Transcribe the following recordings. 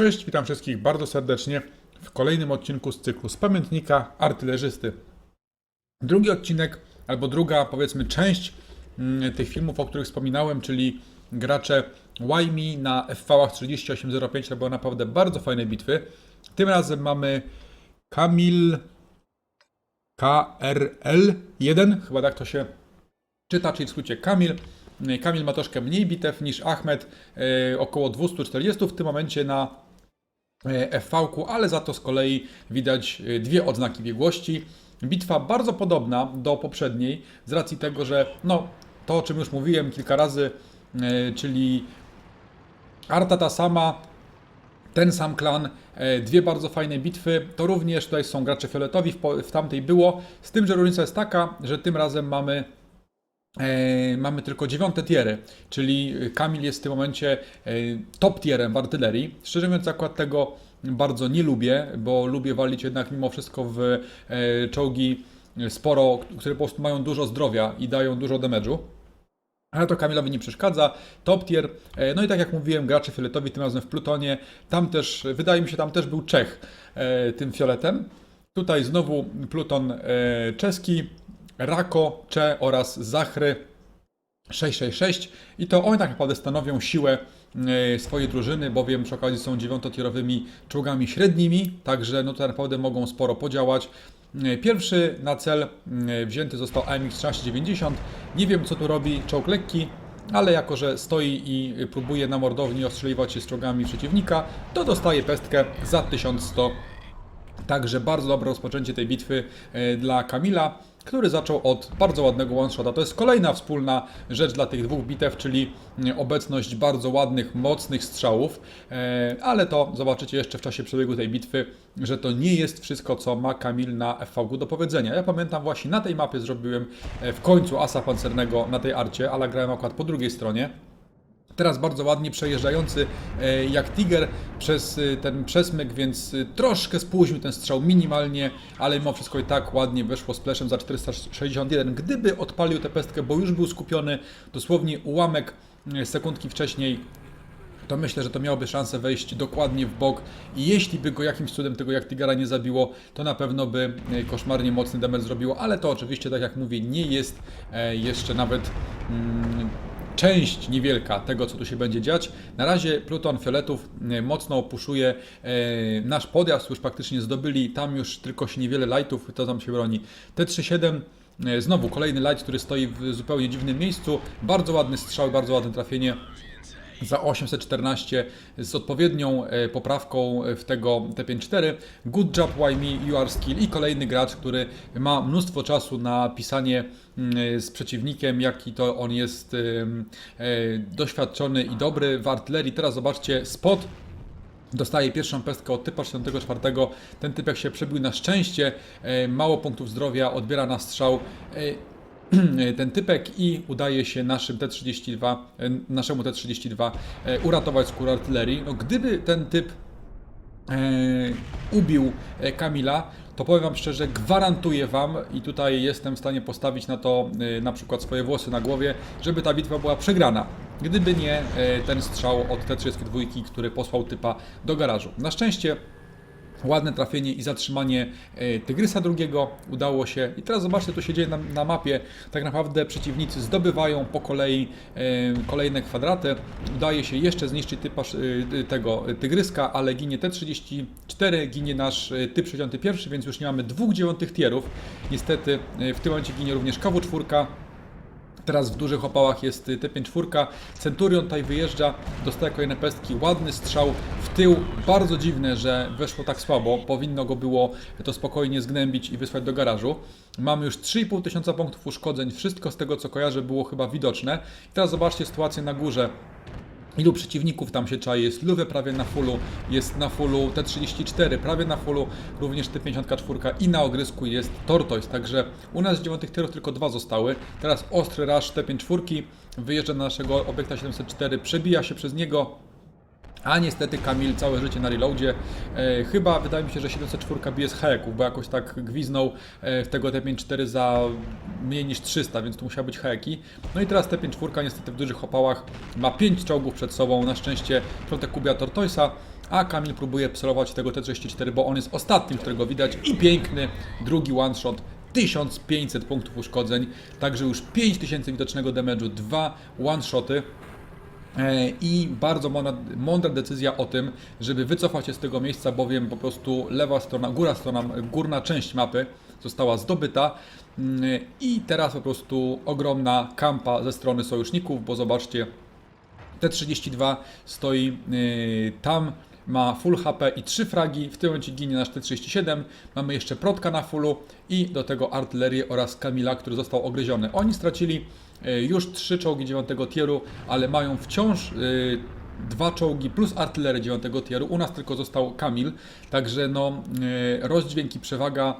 Cześć, witam wszystkich bardzo serdecznie w kolejnym odcinku z cyklu z pamiętnika artylerzysty. Drugi odcinek, albo druga, powiedzmy, część mm, tych filmów, o których wspominałem, czyli gracze Wymi na FV-ach 3805, to były naprawdę bardzo fajne bitwy. Tym razem mamy Kamil KRL1, chyba tak to się czyta, czyli w skrócie Kamil. Kamil ma troszkę mniej bitew niż Ahmed, e, około 240 w tym momencie na FV-ku, ale za to z kolei widać e, dwie odznaki biegłości. Bitwa bardzo podobna do poprzedniej, z racji tego, że no, to o czym już mówiłem kilka razy, e, czyli Arta ta sama, ten sam klan, e, dwie bardzo fajne bitwy. To również tutaj są gracze fioletowi, w, tamtej było. Z tym, że różnica jest taka, że tym razem mamy E, mamy tylko dziewiąte tiery, czyli Kamil jest w tym momencie e, top tierem w artylerii. Szczerze mówiąc, akurat tego bardzo nie lubię, bo lubię walić jednak mimo wszystko w e, czołgi sporo, które po prostu mają dużo zdrowia i dają dużo damage'u. Ale to Kamilowi nie przeszkadza. Top tier. E, No i tak jak mówiłem, gracze fioletowi tym razem w Plutonie. Tam też, wydaje mi się, tam też był Czech e, tym fioletem. Tutaj znowu Pluton e, czeski, Rako, Cze oraz Zachry 666 i to oni tak naprawdę stanowią siłę e, swojej drużyny, bowiem przy okazji są dziewiątotierowymi czołgami średnimi, także no to naprawdę mogą sporo podziałać. E, Pierwszy na cel e, wzięty został AMX 1390. Nie wiem co tu robi czołg lekki, ale jako że stoi i próbuje na mordowni ostrzeliwać się z czołgami przeciwnika, to dostaje pestkę za 1100 Także bardzo dobre rozpoczęcie tej bitwy e, dla Kamila, który zaczął od bardzo ładnego one-shota. To jest kolejna wspólna rzecz dla tych dwóch bitew, czyli e, obecność bardzo ładnych, mocnych strzałów, E, ale to zobaczycie jeszcze w czasie przebiegu tej bitwy, że to nie jest wszystko, co ma Kamil na FV do powiedzenia. Ja pamiętam właśnie na tej mapie zrobiłem e, w końcu asa pancernego na tej arcie, ale grałem akurat po drugiej stronie. Teraz bardzo ładnie przejeżdżający e, jak Tiger przez e, ten przesmyk, więc e, troszkę spóźnił ten strzał minimalnie, ale mimo wszystko i tak ładnie weszło z pleszem za 461. Gdyby odpalił tę pestkę, bo już był skupiony dosłownie ułamek sekundki wcześniej, to myślę, że to miałoby szansę wejść dokładnie w bok i jeśli by go jakimś cudem tego jak Tigera nie zabiło, to na pewno by koszmarnie mocny damage zrobiło, ale to oczywiście, tak jak mówię, nie jest jeszcze nawet mm, część niewielka tego, co tu się będzie dziać. Na razie Pluton Fioletów e, mocno opuszuje e, nasz podjazd, już praktycznie zdobyli tam już tylko się niewiele lightów, to tam się broni. T37 e, Znowu kolejny light, który stoi w zupełnie dziwnym miejscu. Bardzo ładny strzał, bardzo ładne trafienie za 814 z odpowiednią e, poprawką w tego T54. Good job, why me, you are skill i kolejny gracz, który ma mnóstwo czasu na pisanie mm, z przeciwnikiem, jaki to on jest e, doświadczony i dobry w artylerii. Teraz zobaczcie spot Dostaje pierwszą pestkę od typa 64. Ten typek się przebił na szczęście. e, Mało punktów zdrowia, odbiera na strzał e, ten typek i udaje się naszym T32, e, naszemu T32 e, uratować skórę artylerii. No, gdyby ten typ e, ubił Kamila, to powiem Wam szczerze, gwarantuję Wam i tutaj jestem w stanie postawić na to na przykład swoje włosy na głowie, żeby ta bitwa była przegrana. Gdyby nie ten strzał od T32, który posłał typa do garażu. Na szczęście Ładne trafienie i zatrzymanie e, Tygrysa drugiego udało się. I teraz zobaczcie, co się dzieje na, na mapie. Tak naprawdę przeciwnicy zdobywają po kolei e, kolejne kwadraty. Udaje się jeszcze zniszczyć typa e, tego Tygryska, ale ginie T34, ginie nasz typ 61, więc już nie mamy dwóch dziewiątych tierów. Niestety w tym momencie ginie również KW4. Teraz w dużych opałach jest y, T5-4. Centurion tutaj wyjeżdża, dostaje kolejne pestki. Ładny strzał w tył. Bardzo dziwne, że weszło tak słabo. Powinno go było to spokojnie zgnębić i wysłać do garażu. Mamy już 3,5 tysiąca punktów uszkodzeń. Wszystko z tego co kojarzę było chyba widoczne. I teraz zobaczcie sytuację na górze. Ilu przeciwników tam się czai? Jest Luwe prawie na fullu, jest na fullu T34 prawie na fullu, również T54 i na ogrysku jest Tortoise, także u nas z dziewiątych tyrów tylko dwa zostały. Teraz ostry rush T54 wyjeżdża na naszego obiekta 704, przebija się przez niego, a niestety Kamil całe życie na reloadzie. E, chyba wydaje mi się, że 704 bije z heków, bo jakoś tak gwiznął e, w tego T54 za mniej niż 300, więc to musiały być heki. No i teraz T54 niestety w dużych opałach ma 5 czołgów przed sobą. Na szczęście Protekubia Tortoisa a Kamil próbuje celować tego T34, bo on jest ostatnim, którego widać i piękny drugi one shot 1500 punktów uszkodzeń, także już 5000 widocznego damage'u, dwa one-shoty. E, I bardzo mądra, decyzja o tym, żeby wycofać się z tego miejsca, bowiem po prostu lewa strona, góra strona, górna część mapy została zdobyta Mm, i teraz po prostu ogromna kampa ze strony sojuszników, bo zobaczcie, T32 stoi yy, tam, ma full HP i 3 fragi, w tym momencie ginie nasz T37, mamy jeszcze Protka na fullu i do tego artylerię oraz Kamila, który został ogryziony. Oni stracili już 3 czołgi 9 tieru, ale mają wciąż yy, dwa czołgi plus artylerię 9 tieru, u nas tylko został Kamil, także no yy, rozdźwięk i przewaga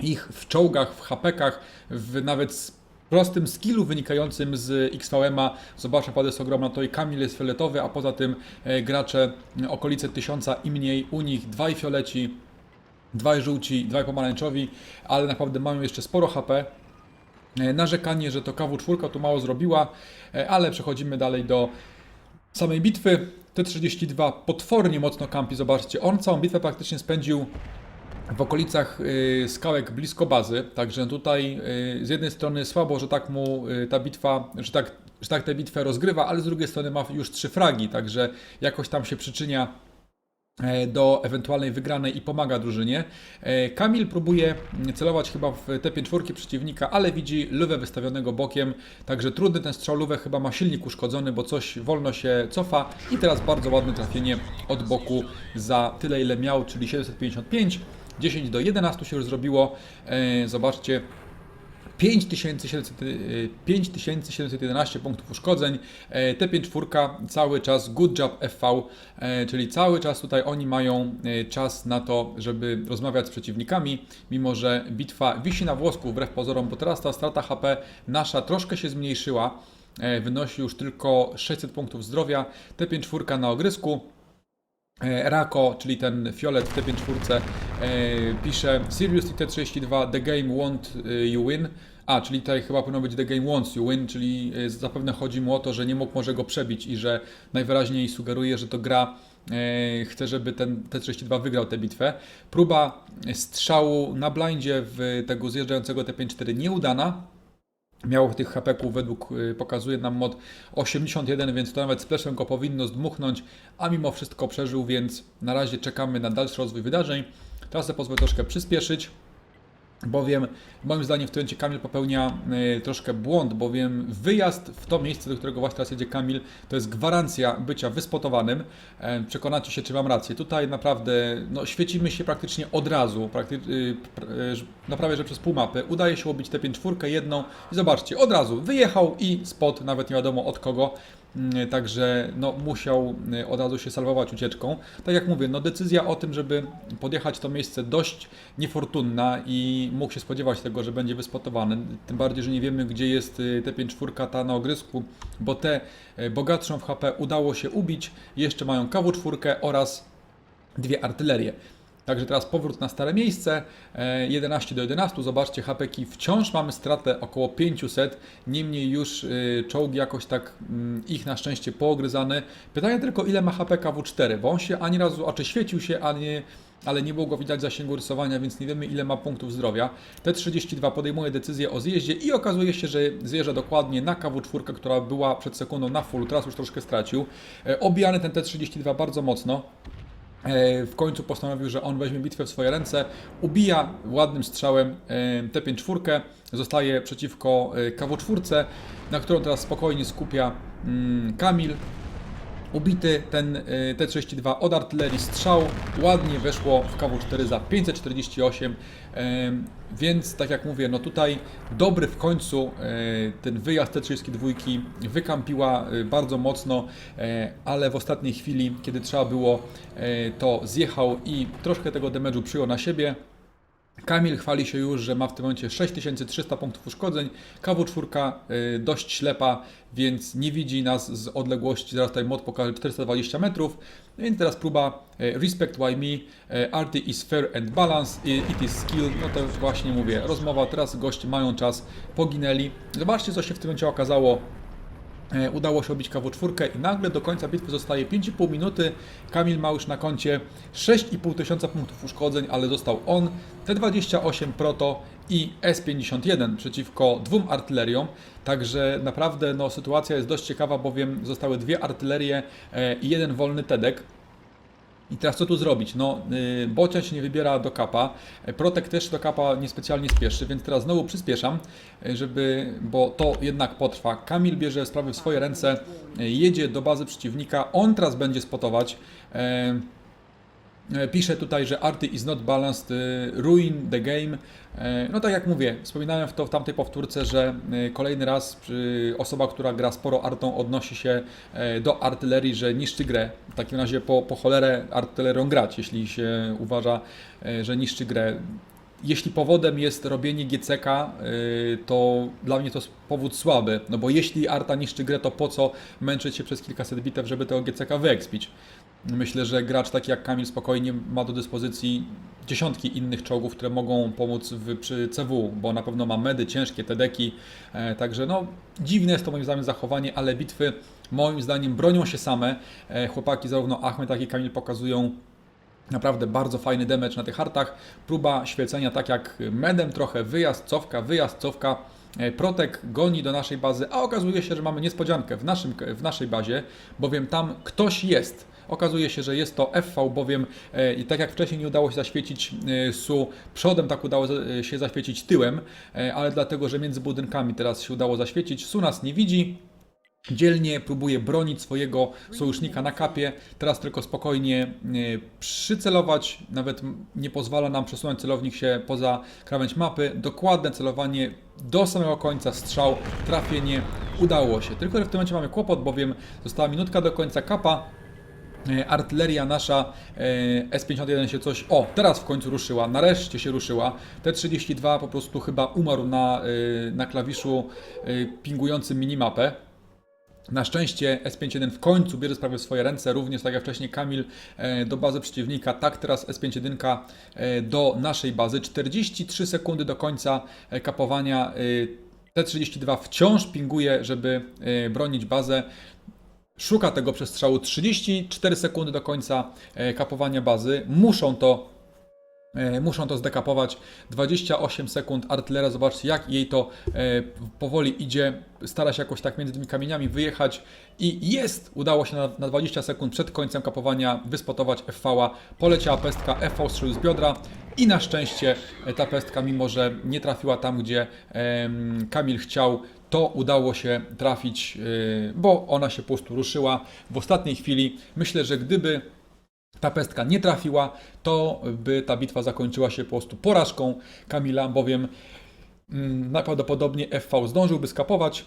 ich w czołgach, w hapekach, w nawet s- prostym skillu wynikającym z XVM-a. Zobaczę, pada jest ogromna, to i Kamil jest fioletowy, a poza tym e, gracze e, okolice tysiąca i mniej, u nich dwaj fioleci, dwaj żółci, dwaj pomarańczowi, ale naprawdę mają jeszcze sporo HP. E, Narzekanie, że to KW4 tu mało zrobiła, e, ale przechodzimy dalej do samej bitwy. T32 potwornie mocno kampi, zobaczcie, on całą bitwę praktycznie spędził w okolicach y, skałek blisko bazy, także tutaj z jednej strony słabo, że tak mu ta bitwa, że tak, że tak tę bitwę rozgrywa, ale z drugiej strony ma już trzy fragi, także jakoś tam się przyczynia e, do ewentualnej wygranej i pomaga drużynie. E, Kamil próbuje celować chyba w te pięćczwórki przeciwnika, ale widzi lewę wystawionego bokiem, także trudny ten strzał lewę chyba ma silnik uszkodzony, bo coś wolno się cofa i teraz bardzo ładne trafienie od boku za tyle ile miał, czyli 755. 10 do 11 się już zrobiło. E, Zobaczcie, 5700, 5711 punktów uszkodzeń. E, T5 cały czas good job FV, e, czyli cały czas tutaj oni mają e, czas na to, żeby rozmawiać z przeciwnikami, mimo że bitwa wisi na włosku wbrew pozorom, bo teraz ta strata HP nasza troszkę się zmniejszyła. Wynosi już tylko 600 punktów zdrowia. T5 na ogrysku. E, Rako, czyli ten fiolet w T5 e, pisze Seriously T32, the game won't e, you win. A, czyli tutaj chyba powinno być the game wants you win, czyli zapewne chodzi mu o to, że nie mógł może go przebić i że najwyraźniej sugeruje, że to gra chce, żeby ten T32 wygrał tę bitwę. Próba strzału na blindzie w tego zjeżdżającego T54 nieudana. Miało tych hapeków według y, pokazuje nam mod 81, więc to nawet splashem go powinno zdmuchnąć, a mimo wszystko przeżył, więc na razie czekamy na dalszy rozwój wydarzeń. Teraz pozwolę troszkę przyspieszyć, bowiem moim zdaniem w tym momencie Kamil popełnia y, troszkę błąd, bowiem wyjazd w to miejsce, do którego właśnie teraz jedzie Kamil, to jest gwarancja bycia wyspotowanym. E, Przekonacie się, czy mam rację. Tutaj naprawdę no, świecimy się praktycznie od razu, prakty, y, y, no prawie że przez pół mapy. Udaje się obić tę pięćczwórkę jedną i zobaczcie, od razu wyjechał i spot, nawet nie wiadomo od kogo. Mm, Także no, musiał y, od razu się salwować ucieczką. Tak jak mówię, no, decyzja o tym, żeby podjechać to miejsce dość niefortunna i mógł się spodziewać tego, że będzie wyspotowany. Tym bardziej, że nie wiemy, gdzie jest y, T5 ta na ogrysku, bo te y, bogatszą w HP udało się ubić. Jeszcze mają KW4 oraz dwie artylerie. Także teraz powrót na stare miejsce, e, 11 do 11, zobaczcie hapeki, wciąż mamy stratę około 500, niemniej już y, czołgi jakoś tak mm, ich na szczęście poogryzane. Pytanie tylko ile ma HPK W4, bo on się ani razu, a czy świecił się, a nie, ale nie było go widać zasięgu rysowania, więc nie wiemy ile ma punktów zdrowia. T32 podejmuje decyzję o zjeździe i okazuje się, że zjeżdża dokładnie na KW4, która była przed sekundą na full, teraz już troszkę stracił. E, Obijany ten T32 bardzo mocno. E, w końcu postanowił, że on weźmie bitwę w swoje ręce, ubija ładnym strzałem e, T5-4, zostaje przeciwko e, KW-4, na którą teraz spokojnie skupia mm, Kamil. Ubity ten e, T-32 od artylerii strzał, ładnie weszło w KW-4 za 548, e, więc tak jak mówię, no tutaj dobry w końcu e, ten wyjazd T-32 wykampiła e, bardzo mocno, e, ale w ostatniej chwili, kiedy trzeba było, to zjechał i troszkę tego damage'u przyjął na siebie. Kamil chwali się już, że ma w tym momencie 6300 punktów uszkodzeń. KW4 y, dość ślepa, więc nie widzi nas z odległości. Zaraz tutaj mod pokaże 420 metrów. No Więc teraz próba y, Respect Why Me, y, RT is fair and balance, it is skill. No to właśnie mówię, rozmowa. Teraz goście mają czas, poginęli. Zobaczcie, co się w tym momencie okazało Udało się obić KW4 i nagle do końca bitwy zostaje 5,5 minuty. Kamil ma już na koncie 6,5 tysiąca punktów uszkodzeń, ale został on, T28 Proto i S51 przeciwko dwóm artyleriom. Także naprawdę no, sytuacja jest dość ciekawa, bowiem zostały dwie artylerie e, i jeden wolny Tedek. I teraz co tu zrobić? No, yy, Bocian się nie wybiera do kapa, Protek też do kapa niespecjalnie spieszy, więc teraz znowu przyspieszam, e, żeby, bo to jednak potrwa. Kamil bierze sprawy w swoje ręce, e, jedzie do bazy przeciwnika, on teraz będzie spotować. Pisze tutaj, że arty is not balanced, e, ruin the game. E, No tak jak mówię, wspominałem w to w tamtej powtórce, że e, kolejny raz osoba, która gra sporo artą odnosi się e, do artylerii, że niszczy grę. W takim razie po, po cholerę artylerią grać, jeśli się uważa, e, że niszczy grę. Jeśli powodem jest robienie GCK, to dla mnie to jest powód słaby, no bo jeśli Arta niszczy grę, to po co męczyć się przez kilkaset bitew, żeby tego GCK wyekspić? Myślę, że gracz taki jak Kamil spokojnie ma do dyspozycji dziesiątki innych czołgów, które mogą pomóc w, przy CW, bo na pewno ma medy, ciężkie TDki, e, także no dziwne jest to moim zdaniem zachowanie, ale bitwy moim zdaniem bronią się same. E, chłopaki zarówno Ahmed, jak i Kamil pokazują Naprawdę bardzo fajny damage na tych hartach. Próba świecenia tak jak medem trochę, wyjazd, cofka, wyjazd, cofka. E, Protek goni do naszej bazy, a okazuje się, że mamy niespodziankę w, naszym, w naszej bazie, bowiem tam ktoś jest. Okazuje się, że jest to FV, bowiem e, i tak jak wcześniej nie udało się zaświecić e, SU przodem, tak udało się zaświecić tyłem, ale dlatego, że między budynkami teraz się udało zaświecić. SU nas nie widzi, Dzielnie próbuje bronić swojego sojusznika na kapie. Teraz tylko spokojnie e, przycelować. Nawet nie pozwala nam przesunąć celownik się poza krawędź mapy. Dokładne celowanie do samego końca, strzał, trafienie. Udało się. Tylko że w tym momencie mamy kłopot, bowiem została minutka do końca kapa. E, Artyleria nasza e, S51 się coś. O, teraz w końcu ruszyła, nareszcie się ruszyła. T32 po prostu chyba umarł na, na klawiszu pingującym minimapę. Na szczęście S51 w końcu bierze sprawę w swoje ręce, również tak jak wcześniej Kamil e, do bazy przeciwnika, tak teraz S51 e, do naszej bazy. 43 sekundy do końca e, kapowania. e, T32 wciąż pinguje, żeby bronić bazę. Szuka tego przestrzału 34 sekundy do końca kapowania bazy. Muszą to Muszą to zdekapować. 28 sekund artylera, zobaczcie jak jej to e, powoli idzie. Stara się jakoś tak między tymi kamieniami wyjechać i jest! Udało się na, na 20 sekund przed końcem kapowania wyspotować FV-a. Poleciała pestka, FV strzelił z biodra i na szczęście e, ta pestka, mimo że nie trafiła tam, gdzie Kamil chciał, to udało się trafić, e, bo ona się po prostu ruszyła w ostatniej chwili. Myślę, że gdyby ta pestka nie trafiła, to by ta bitwa zakończyła się po prostu porażką Kamila, bowiem mm, najprawdopodobniej FV zdążyłby skapować,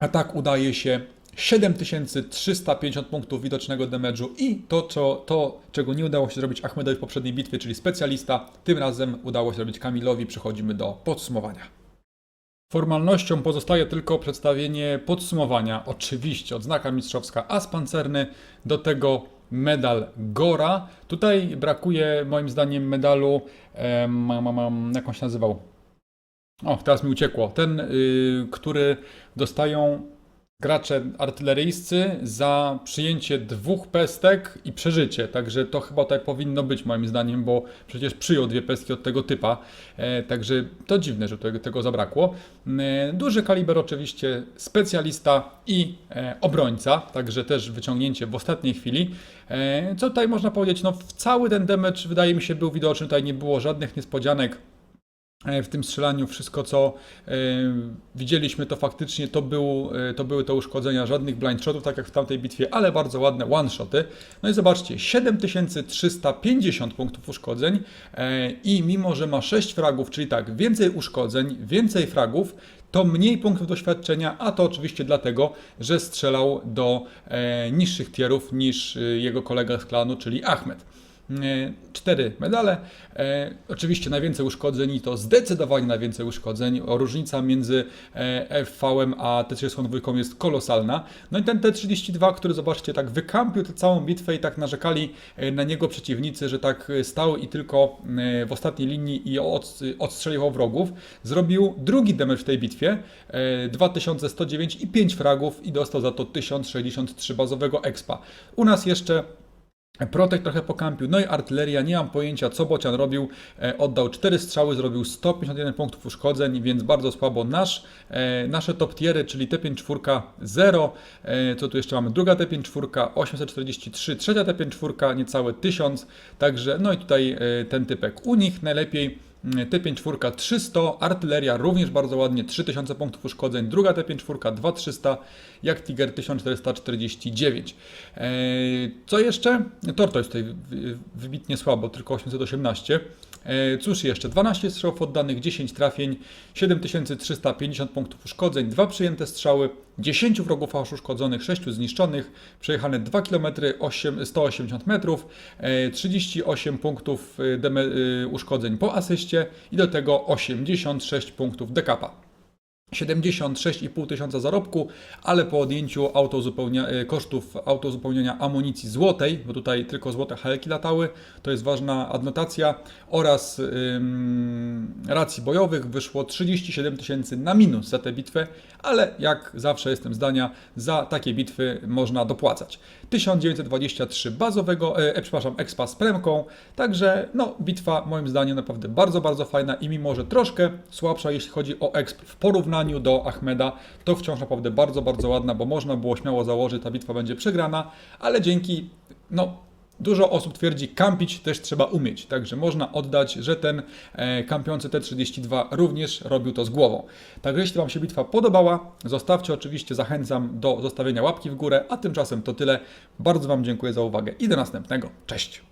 a tak udaje się 7350 punktów widocznego damage'u i to, co, to, czego nie udało się zrobić Ahmedowi w poprzedniej bitwie, czyli specjalista, tym razem udało się zrobić Kamilowi. Przechodzimy do podsumowania. Formalnością pozostaje tylko przedstawienie podsumowania. Oczywiście odznaka mistrzowska as pancerny, do tego medal Gora. Tutaj brakuje moim zdaniem medalu, mam, mam, mam, jak on się nazywał? O, teraz mi uciekło. Ten, y, który dostają gracze artyleryjscy za przyjęcie dwóch pestek i przeżycie. Także to chyba tak powinno być moim zdaniem, bo przecież przyjął dwie pestki od tego typa. E, także to dziwne, że tego, tego zabrakło. E, duży kaliber oczywiście, specjalista i e, obrońca, także też wyciągnięcie w ostatniej chwili. E, co tutaj można powiedzieć? No cały ten damage wydaje mi się był widoczny, tutaj nie było żadnych niespodzianek w tym strzelaniu wszystko, co e, widzieliśmy, to faktycznie to, był, e, to były uszkodzenia, żadnych blind shotów, tak jak w tamtej bitwie, ale bardzo ładne one shoty. No i zobaczcie, 7350 punktów uszkodzeń e, i mimo, że ma 6 fragów, czyli tak, więcej uszkodzeń, więcej fragów, to mniej punktów doświadczenia, a to oczywiście dlatego, że strzelał do e, niższych tierów niż e, jego kolega z klanu, czyli Ahmed. Cztery medale. E, oczywiście najwięcej uszkodzeń i to zdecydowanie najwięcej uszkodzeń. Różnica między e, FV-em a T32 jest kolosalna. No i ten T32, który zobaczcie, tak wykampił tę całą bitwę i tak narzekali e, na niego przeciwnicy, że tak e, stał i tylko e, w ostatniej linii i od, odstrzeliwał wrogów. Zrobił drugi damage w tej bitwie, e, 2109 i 5 fragów i dostał za to 1063 bazowego expa. U nas jeszcze Protek trochę pokampił, no i artyleria, nie mam pojęcia co Bocian robił, e, oddał 4 strzały, zrobił 151 punktów uszkodzeń, więc bardzo słabo. Nasz, e, nasze top tiery, czyli T5 0, e, co tu jeszcze mamy, druga T5 843, trzecia T5 niecałe 1000, także no i tutaj ten typek. U nich najlepiej T5 300, artyleria również bardzo ładnie, 3000 punktów uszkodzeń, druga T5 2300, jak Tiger 1449. Eee, Co jeszcze? Torto jest tutaj wy- wybitnie słabo, tylko 818. Eee, Cóż jeszcze? 12 strzałów oddanych, 10 trafień, 7350 punktów uszkodzeń, 2 przyjęte strzały, 10 wrogów aż uszkodzonych, 6 zniszczonych, przejechane 2 km 8, 180 metrów, e, 38 punktów e, deme, e, uszkodzeń po asyście i do tego 86 punktów dekapa. 76,5 tysiąca zarobku, ale po odjęciu e, kosztów autozupełnienia amunicji złotej, bo tutaj tylko złote helki latały, to jest ważna adnotacja, oraz ym, racji bojowych wyszło 37 tysięcy na minus za tę bitwę, ale jak zawsze jestem zdania, za takie bitwy można dopłacać. 1923 bazowego, e, e, przepraszam, expa z premką, także no, bitwa moim zdaniem naprawdę bardzo, bardzo fajna i mimo, że troszkę słabsza jeśli chodzi o exp w porównaniu do Ahmeda, to wciąż naprawdę bardzo, bardzo ładna, bo można było śmiało założyć, że ta bitwa będzie przegrana, ale dzięki, no, Dużo osób twierdzi, kampić też trzeba umieć, także można oddać, że ten e, kampiący T32 również robił to z głową. Także jeśli Wam się bitwa podobała, zostawcie oczywiście, zachęcam do zostawienia łapki w górę, a tymczasem to tyle. Bardzo Wam dziękuję za uwagę i do następnego. Cześć!